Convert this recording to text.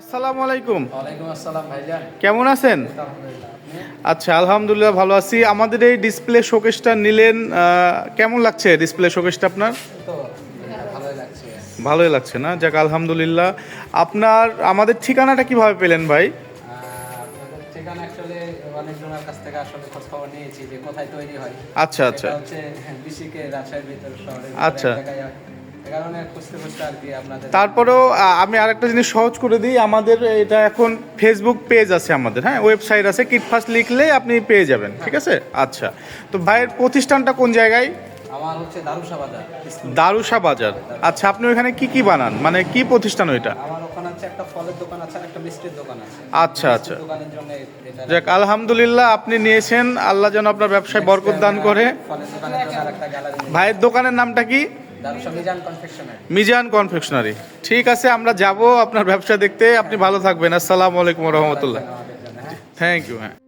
আসসালামু আলাইকুম। ওয়ালাইকুম আসসালাম ভাইজান। কেমন আছেন? আচ্ছা আলহামদুলিল্লাহ ভালো আছি। আমাদের এই ডিসপ্লে শোকেসটা নিলেন কেমন লাগছে ডিসপ্লে শোকেসটা আপনার? ভালোই লাগছে। না? যাক আলহামদুলিল্লাহ। আপনার আমাদের ঠিকানাটা কীভাবে পেলেন ভাই? ঠিকানা অ্যাকচুয়ালি অনেকজনের কাছ থেকে আসলে খোঁজ খবর নিয়েছি যে কোথায় তৈরি হয়। আচ্ছা আচ্ছা। হচ্ছে বিসিকে রাজশাহীর ভিতর শহরের আচ্ছা। তারপরেও আমি আরেকটা জিনিস সহজ করে দিই। আমাদের এটা এখন ফেসবুক পেজ আছে আমাদের হ্যাঁ? ওয়েবসাইট আছে কিট ফার্স্ট লিখলে আপনি পেয়ে যাবেন ঠিক আছে? আচ্ছা। তো ভাইয়ের প্রতিষ্ঠানটা কোন জায়গায়? আমার হচ্ছে দারুসা বাজার দারুসা বাজার আচ্ছা আপনি ওখানে কি কি বানান? মানে কি প্রতিষ্ঠান ওইটা? আমার ওখানে হচ্ছে একটা ফলের দোকান আছে আর একটা মিষ্টির দোকান আছে। আচ্ছা আচ্ছা। দোকানের জন্য যাক আলহামদুলিল্লাহ আপনি নিয়েছেন। আল্লাহ যেন আপনার ব্যবসায় বরকত দান করে। ভাইয়ের দোকানের নামটা কি? মিজান কনফেকশনারি ঠিক আছে আমরা যাব আপনার ব্যবসা দেখতে। আপনি ভালো থাকবেন। আসসালামু আলাইকুম রহমতুল্লাহ। থ্যাংক ইউ হ্যাঁ।